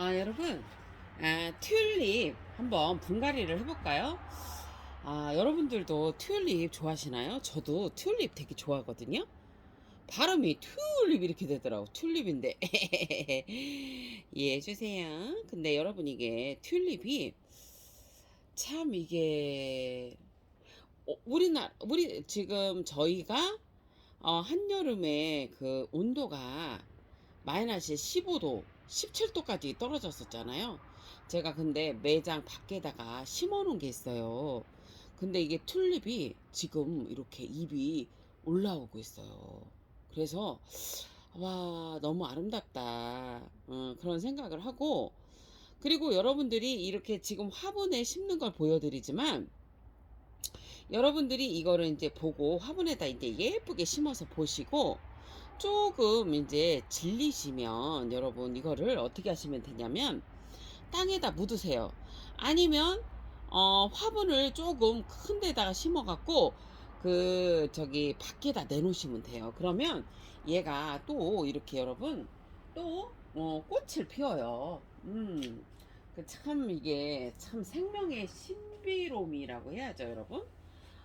아, 여러분, 아, 튤립 한번 분갈이를 해볼까요? 아, 여러분들도 튤립 좋아하시나요? 저도 튤립 되게 좋아하거든요. 발음이 튤립 이렇게 되더라고. 튤립인데. 이해해 주세요. 근데 여러분 이게 튤립이 참 이게 어, 우리나라 우리 지금 저희가 어, 한여름에 그 온도가 마이너스 15도, 17도까지 떨어졌었잖아요. 제가 근데 매장 밖에다가 심어 놓은 게 있어요. 근데 이게 튤립이 지금 이렇게 잎이 올라오고 있어요. 그래서 와 너무 아름답다 어, 그런 생각을 하고 그리고 여러분들이 이렇게 지금 화분에 심는 걸 보여드리지만 여러분들이 이거를 이제 보고 화분에다 이제 예쁘게 심어서 보시고 조금 이제 질리시면 여러분 이거를 어떻게 하시면 되냐면 땅에다 묻으세요. 아니면 어 화분을 조금 큰 데다가 심어 갖고 그 저기 밖에다 내놓으시면 돼요. 그러면 얘가 또 이렇게 여러분 또 어, 꽃을 피워요. 음. 그 참 이게 참 생명의 신비로움이라고 해야죠, 여러분.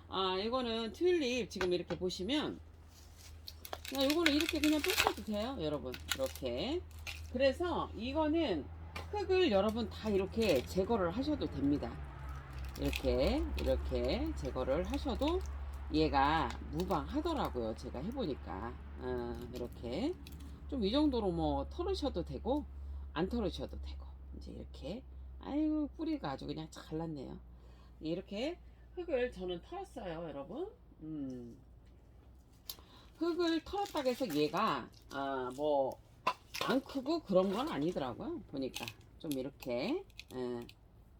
아, 이거는 튤립 지금 이렇게 보시면 그냥 요거는 이렇게 그냥 뽑아도 돼요, 여러분. 이렇게. 그래서 이거는 흙을 여러분 다 이렇게 제거를 하셔도 됩니다. 이렇게 이렇게 제거를 하셔도 얘가 무방하더라고요. 제가 해보니까 어, 이렇게 좀 이 정도로 뭐 털으셔도 되고 안 털으셔도 되고 이제 이렇게 아유 뿌리가 아주 그냥 잘났네요. 이렇게 흙을 저는 털었어요, 여러분. 음. 흙을 털었다고 해서 얘가 아, 뭐 안 크고 그런 건 아니더라고요. 보니까 좀 이렇게 예,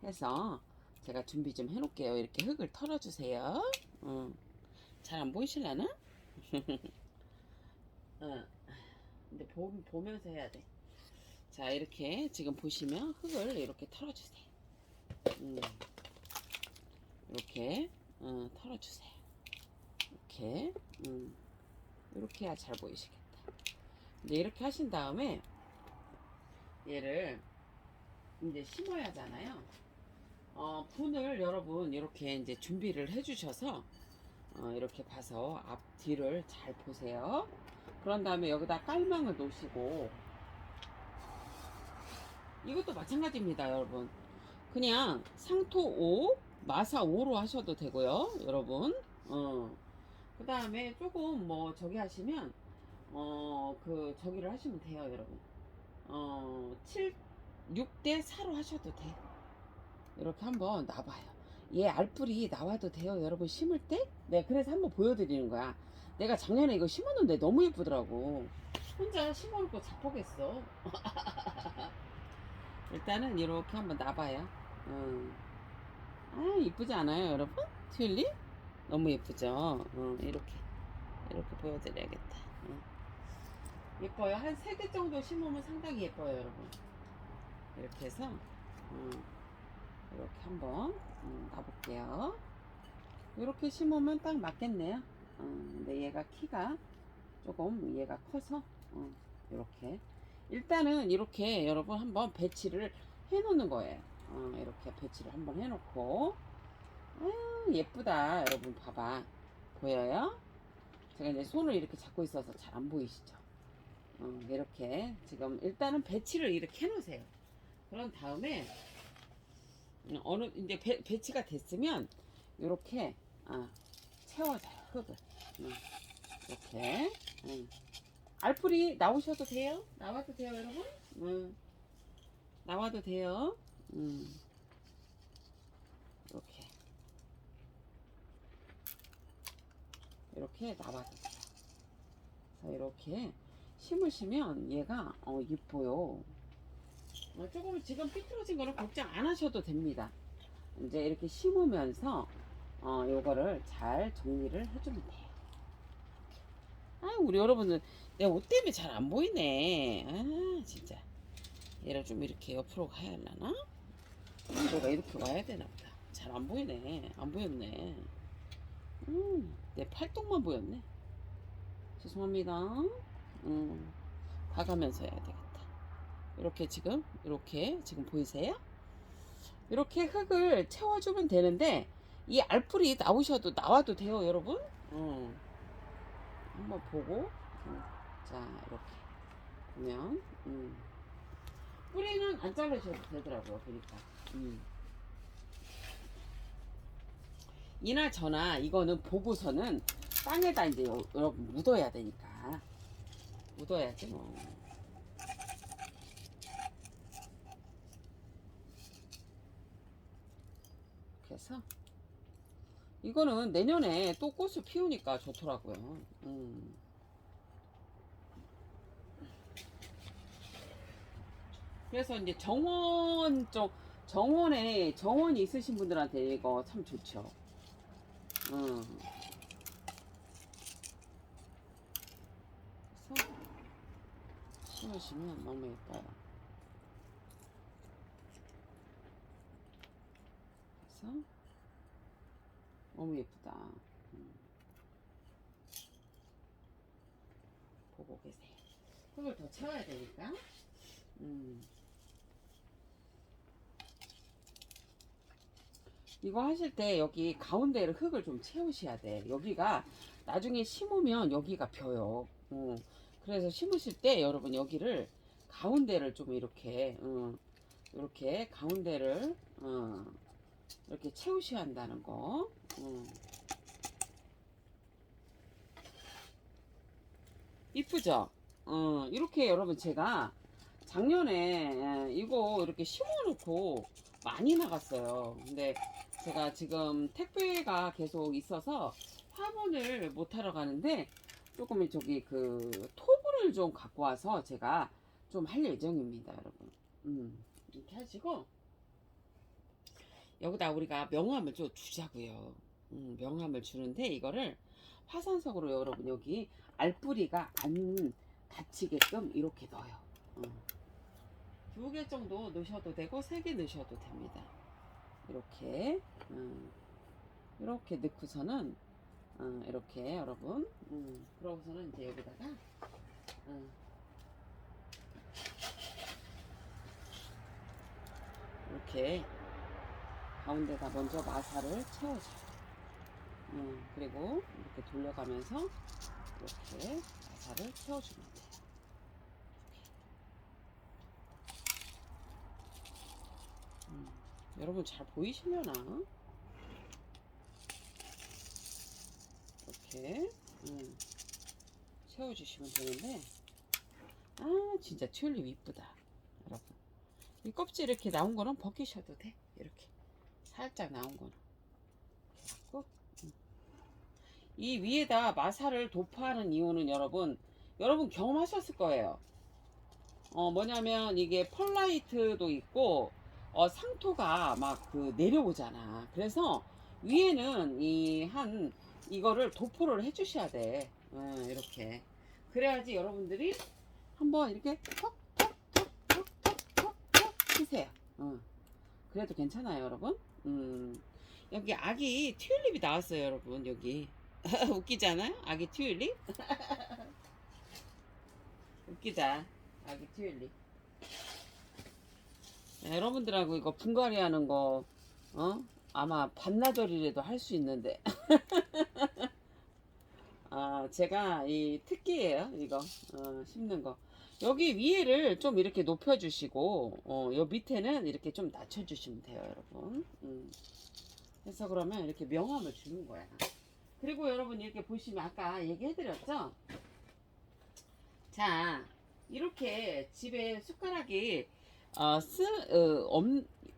해서 제가 준비 좀 해놓을게요. 이렇게 흙을 털어주세요. 어. 잘안 보이실라나? 어. 근데 보, 보면서 해야 돼. 자, 이렇게 지금 보시면 흙을 이렇게 털어주세요. 음. 이렇게 어, 털어주세요. 이렇게 음. 이렇게 해야 잘 보이시겠다. 이제 이렇게 하신 다음에 얘를 이제 심어야 하잖아요. 어, 분을 여러분 이렇게 이제 준비를 해주셔서 어, 이렇게 봐서 앞 뒤를 잘 보세요. 그런 다음에 여기다 깔망을 놓으시고 이것도 마찬가지입니다, 여러분. 그냥 상토 5, 마사 5로 하셔도 되고요, 여러분. 어. 그 다음에 조금 뭐 저기 하시면 어 그 저기를 하시면 돼요, 여러분. 어 7, 6대 4로 하셔도 돼요. 이렇게 한번 놔봐요. 얘 알뿔이 나와도 돼요, 여러분 심을 때? 네, 그래서 한번 보여드리는 거야. 내가 작년에 이거 심었는데 너무 예쁘더라고. 혼자 심어놓고 자폭했어. 일단은 이렇게 한번 놔봐요. 음. 아, 이쁘지 않아요, 여러분? 튤립? 너무 예쁘죠? 어, 이렇게. 이렇게 보여드려야겠다. 어. 예뻐요. 한 세 개 정도 심으면 상당히 예뻐요, 여러분. 이렇게 해서, 어, 이렇게 한번 음, 놔볼게요. 이렇게 심으면 딱 맞겠네요. 어, 근데 얘가 키가 조금 얘가 커서, 어, 이렇게. 일단은 이렇게 여러분 한번 배치를 해 놓는 거예요. 어, 이렇게 배치를 한번 해 놓고, 아유, 예쁘다. 여러분 봐봐. 보여요? 제가 이제 손을 이렇게 잡고 있어서 잘 안 보이시죠? 어, 이렇게 지금 일단은 배치를 이렇게 해 놓으세요. 그런 다음에 음, 어느 이제 배, 배치가 됐으면 이렇게 아, 채워줘요 흙을 음, 이렇게 음. 알풀이 나오셔도 돼요 나와도 돼요 여러분 음, 나와도 돼요 음, 이렇게 이렇게 그래서 이렇게 심으시면 얘가 어 이뻐요 어, 조금 지금 삐뚤어진 거는 걱정 안 하셔도 됩니다. 이제 이렇게 심으면서 어, 요거를 잘 정리를 해주면 돼요. 아, 우리 여러분들 내옷 때문에 잘 안 보이네. 아, 진짜. 얘를 좀 이렇게 옆으로 가야 하려나? 내가 이렇게 와야 되나 보다. 잘 안 보이네. 안 보였네. 음, 내 팔뚝만 보였네. 죄송합니다. 음, 봐가면서 해야 되겠다. 이렇게 지금 이렇게 지금 보이세요? 이렇게 흙을 채워주면 되는데 이 알풀이 나오셔도 나와도 돼요 여러분 음. 한번 보고 음. 자 이렇게 보면 음. 뿌리는 안 자르셔도 되더라고요 보니까 음. 이나 저나 이거는 보고서는 땅에다 이제 여- 여러분 묻어야 되니까 묻어야지 뭐 그래서 이거는 내년에 또 꽃을 피우니까 좋더라고요. 음. 그래서 이제 정원 쪽 정원에 정원이 있으신 분들한테 이거 참 좋죠. 음. 그래서 심으시면 너무 예뻐요. 그래서 너무 예쁘다. 음. 보고 계세요. 흙을 더 채워야 되니까. 음. 이거 하실 때 여기 가운데를 흙을 좀 채우셔야 돼. 여기가 나중에 심으면 여기가 벼요. 어. 그래서 심으실 때 여러분 여기를 가운데를 좀 이렇게 어, 이렇게 가운데를 어, 이렇게 채우셔야 한다는 거. 음. 이쁘죠? 어, 이렇게 여러분 제가 작년에 예, 이거 이렇게 심어놓고 많이 나갔어요. 근데 제가 지금 택배가 계속 있어서 화분을 못 하러 가는데 조금 저기 그 토분을 좀 갖고 와서 제가 좀 할 예정입니다, 여러분. 음, 이렇게 하시고 여기다 우리가 명함을 좀 주자고요. 음, 명함을 주는데 이거를 화산석으로 여러분 여기 알뿌리가 안 닫히게끔 이렇게 넣어요. 두개 정도 넣으셔도 되고 세 개 넣으셔도 됩니다. 이렇게 음, 이렇게 넣고서는 어, 이렇게 여러분 음, 그러고서는 이제 여기다가 음, 이렇게 가운데다 먼저 마사를 채워줘요. 음, 그리고 이렇게 돌려가면서 이렇게 마사를 채워주면 돼요. 음, 여러분 잘 보이시려나? 이렇게 음, 채워주시면 되는데. 아 진짜 튤립 이쁘다 여러분. 이 껍질 이렇게 나온 거는 벗기셔도 돼 이렇게. 살짝 나온 거는. 이 위에다 마사를 도포하는 이유는 여러분 여러분 경험하셨을 거예요. 어 뭐냐면 이게 펄라이트도 있고 어 상토가 막 그 내려오잖아. 그래서 위에는 이 한 이거를 도포를 해주셔야 돼. 어, 이렇게. 그래야지 여러분들이 한번 이렇게 톡톡톡톡톡톡 치세요. 어. 그래도 괜찮아요 여러분? 음. 여기 아기 튤립이 나왔어요 여러분 여기. 웃기지 않아요? 아기 튤립? 웃기다. 아기 튤립. 네, 여러분들하고 이거 분갈이 하는 거 어? 아마 반나절이라도 할 수 있는데. 아 제가 이 특기예요 이거. 어, 심는 거. 여기 위에를 좀 이렇게 높여주시고 어, 요 밑에는 이렇게 좀 낮춰주시면 돼요 여러분. 음. 그래서 그러면 이렇게 명암을 주는 거야. 그리고 여러분 이렇게 보시면 아까 얘기해드렸죠? 자 이렇게 집에 숟가락이 어, 쓰, 어, 없,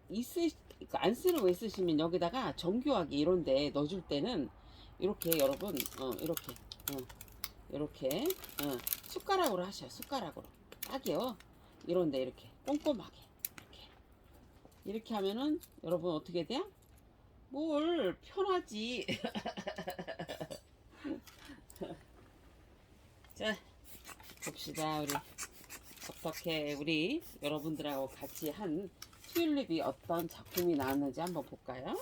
있으, 안 쓰는 거 있으시면 여기다가 정교하게 이런데 넣어줄 때는 이렇게 여러분 어, 이렇게 어, 이렇게 어, 숟가락으로 하셔요. 숟가락으로. 딱이요. 이런데 이렇게 꼼꼼하게. 이렇게. 이렇게 하면은 여러분 어떻게 돼요? 뭘 편하지? 자 봅시다 우리 어떻게 우리 여러분들하고 같이 한 튤립이 어떤 작품이 나왔는지 한번 볼까요?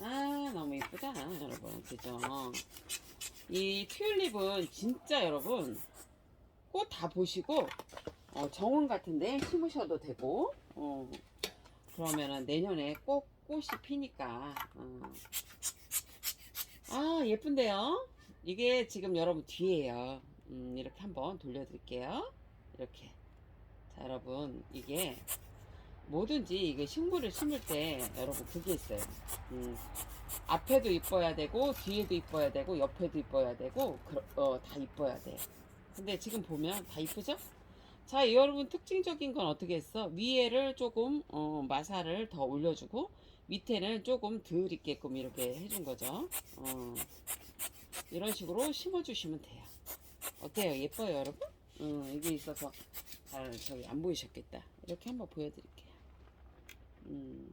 아 너무 이쁘다 여러분 그죠? 이 튤립은 진짜 여러분 꽃 다 보시고 어, 정원 같은데 심으셔도 되고 어, 그러면은 내년에 꼭 꽃이 피니까 어. 아 예쁜데요 이게 지금 여러분 뒤에요 음, 이렇게 한번 돌려드릴게요 이렇게 자 여러분 이게 뭐든지 이게 식물을 심을 때 여러분 그게 있어요 음, 앞에도 이뻐야 되고 뒤에도 이뻐야 되고 옆에도 이뻐야 되고 그, 어, 다 이뻐야 돼요 근데 지금 보면 다 이쁘죠? 자 여러분 특징적인 건 어떻게 했어? 위에를 조금 어, 마사를 더 올려주고 밑에는 조금 덜 있게끔 이렇게 해준 거죠 어, 이런 식으로 심어주시면 돼요 어때요? 예뻐요 여러분? 음, 이게 있어서 잘 저기 안 보이셨겠다 이렇게 한번 보여드릴게요 음.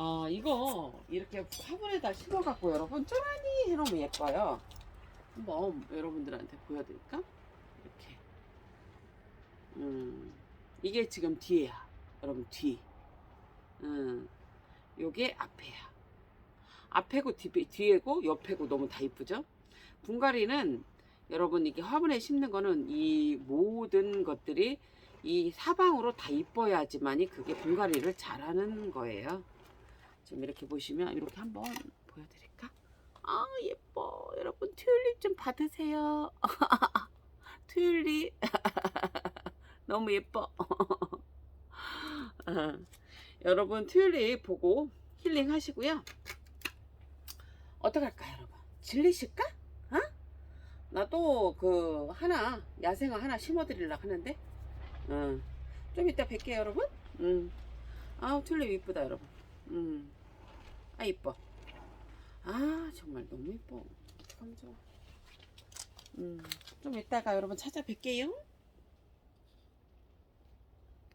어, 이거 이렇게 화분에다 심어갖고 여러분 쪼라니 해놓으면 예뻐요. 한번 여러분들한테 보여드릴까? 이렇게. 음, 이게 지금 뒤에야. 여러분 뒤. 음, 요게 앞에야. 앞에고 뒤, 뒤에고 옆에고 너무 다 이쁘죠? 분갈이는 여러분 이게 화분에 심는 거는 이 모든 것들이 이 사방으로 다 이뻐야지만이 그게 분갈이를 잘하는 거예요. 지금 이렇게 보시면 이렇게 한번 보여드릴까? 아 예뻐. 여러분 튤립 좀 받으세요. 튤립. 너무 예뻐. 어, 여러분 튤립 보고 힐링 하시고요. 어떡할까 여러분? 질리실까? 어? 나도 그 하나 야생화 하나 심어드리려고 하는데? 어, 좀 이따 뵐게요 여러분. 음. 아우 튤립 이쁘다 여러분. 음. 아 이뻐. 아 정말 너무 이뻐. 음, 좀 이따가 여러분 찾아뵐게요